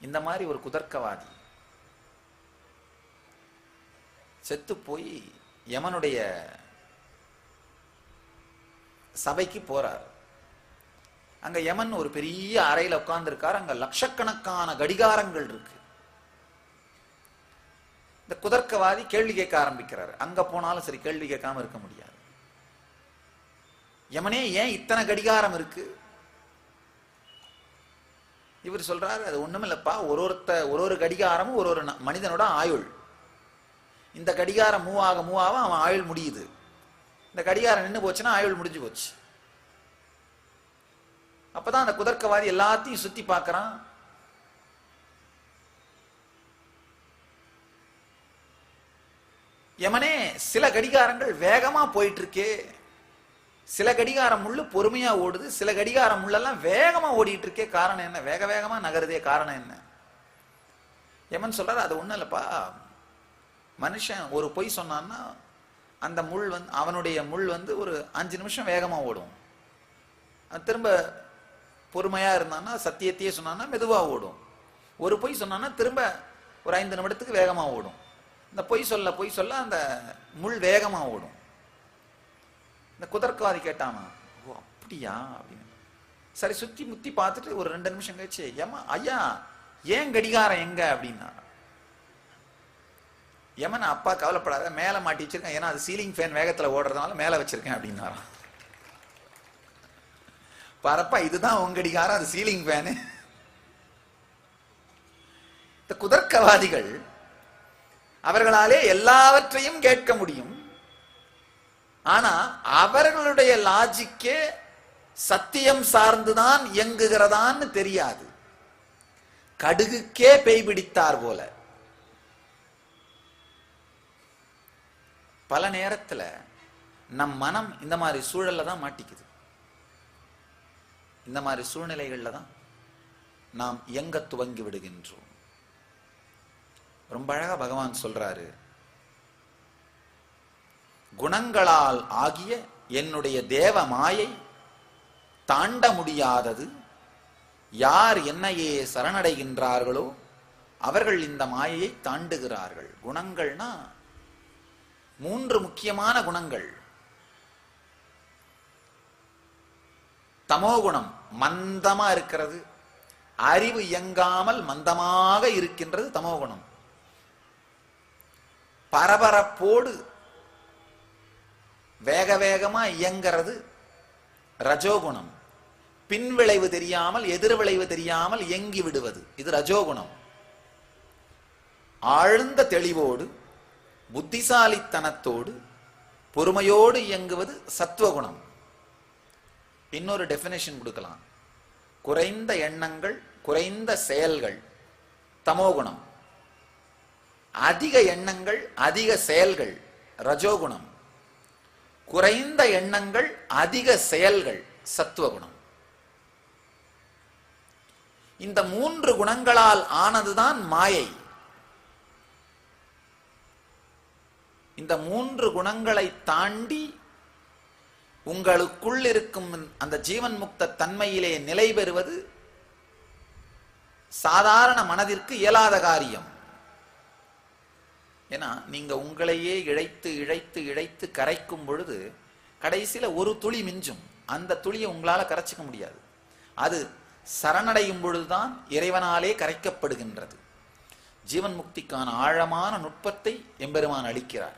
இந்த மாதிரி ஒரு குதர்க்கவாதி செத்து போய் யமனுடைய சபைக்கு போறார். அங்க யமன் ஒரு பெரிய அறையில உட்கார்ந்துருக்கார். அங்க லட்சக்கணக்கான கடிகாரங்கள் இருக்கு. இந்த குதர்க்கவாதி கேள்வி கேட்க ஆரம்பிக்கிறார். அங்க போனாலும் சரி கேள்வி கேட்காம இருக்க முடியாது. யமனே ஏன் இத்தனை கடிகாரம் இருக்கு? இவர் சொல்றாரு அது ஒண்ணுமில்லப்பா ஒரு ஒருத்த ஒரு ஒரு கடிகாரமும் ஒரு ஒரு மனிதனோட ஆயுள். இந்த கடிகாரம் மூவ் ஆக மூவ் ஆக அவன் ஆயுள் முடியுது. இந்த கடிகாரம் நின்று போச்சுன்னா ஆயுள் முடிஞ்சு போச்சு. அப்பதான் அந்த குதர்க்கவாதி எல்லாத்தையும் சுத்தி பார்க்கறான். எமனே சில கடிகாரங்கள் வேகமா போயிட்டு இருக்கே. சில கடிகாரம் முள்ளு பொறுமையா ஓடுது சில கடிகாரம் முள்ளெல்லாம் வேகமா ஓடிட்டு இருக்கே காரணம் என்ன? வேக வேகமா நகருதே காரணம் என்ன? யமன் சொல்றாரு அது ஒண்ணும் இல்லப்பா. மனுஷன் ஒரு பொய் சொன்னான்னா அந்த முள் வந்து அவனுடைய முள் வந்து ஒரு அஞ்சு நிமிஷம் வேகமா ஓடும். திரும்ப பொறுமையா இருந்தான்னா சத்தியத்தையே சொன்னான்னா மெதுவா ஓடும். ஒரு பொய் சொன்னான்னா திரும்ப ஒரு ஐந்து நிமிடத்துக்கு வேகமா ஓடும். இந்த பொய் சொல்ல பொய் சொல்ல அந்த முள் வேகமா ஓடும். இந்த குதர்க்கவாதி கேட்டானா ஓ அப்படியா? அப்படின்னு. சரி சுத்தி முத்தி பார்த்துட்டு ஒரு ரெண்டு நிமிஷம் கழிச்சு ஏமா ஐயா ஏன் கடிகாரம் எங்க? அப்படின்னா யமன் அப்பா கவலைப்படாத மேல மாட்டி வச்சிருக்கேன். ஏன்னா அது சீலிங் ஃபேன் வேகத்துல ஓடுறதுனால மேல வச்சிருக்கேன் அப்படின்னாராம். பரப்பா இதுதான் உங்கடிகாரம் அது சீலிங் ஃபேனு இந்த குதர்க்கவாதிகள் அவர்களாலே எல்லாவற்றையும் கேட்க முடியும். ஆனா அவர்களுடைய லாஜிக்கே சத்தியம் சார்ந்துதான் இயங்குகிறதான்னு தெரியாது. கடுகுக்கே பேய் பிடித்தார் போல. பல நேரத்துல நம் மனம் இந்த மாதிரி சூழல்ல தான் மாட்டிக்குது. இந்த மாதிரி சூழ்நிலைகள்ல தான் நாம் இயங்க துவங்கி விடுகின்றோம். ரொம்ப அழகா பகவான் சொல்றாரு. குணங்களால் ஆகிய என்னுடைய தேவ மாயை தாண்ட முடியாதது. யார் என்னையே சரணடைகின்றார்களோ அவர்கள் இந்த மாயையை தாண்டுகிறார்கள். குணங்கள்னா மூன்று முக்கியமான குணங்கள். தமோகுணம் மந்தமா இருக்கிறது. அறிவு இயங்காமல் மந்தமாக இருக்கின்றது தமோகுணம் பரபரப்போடு வேக வேகமா இயங்கிறது ரஜோகுணம். பின்விளைவு தெரியாமல் எதிர்விளைவு தெரியாமல் இயங்கி விடுவது. இது ரஜோகுணம். ஆழ்ந்த தெளிவோடு புத்திசாலித்தனத்தோடு பொறுமையோடு இயங்குவது சத்துவகுணம் இன்னொரு டெபினேஷன் கொடுக்கலாம். குறைந்த எண்ணங்கள் குறைந்த செயல்கள் தமோகுணம். அதிக எண்ணங்கள் அதிக செயல்கள் ரஜோகுணம். குறைந்த எண்ணங்கள் அதிக செயல்கள் சத்துவ குணம். இந்த மூன்று குணங்களால் ஆனதுதான் மாயை. இந்த மூன்று குணங்களை தாண்டி உங்களுக்குள் இருக்கும் அந்த ஜீவன் முக்த தன்மையிலே நிலை பெறுவது சாதாரண மனதிற்கு இயலாத காரியம். ஏன்னா நீங்க உங்களையே இழைத்து இழைத்து இழைத்து கரைக்கும் பொழுது கடைசியில ஒரு துளி மிஞ்சும். அந்த துளியை உங்களால கரைச்சிக்க முடியாது. அது சரணடையும் பொழுதுதான் இறைவனாலே கரைக்கப்படுகின்றது. ஜீவன் முக்திக்கான ஆழமான நுட்பத்தை எம்பெருமான் அளிக்கிறார்.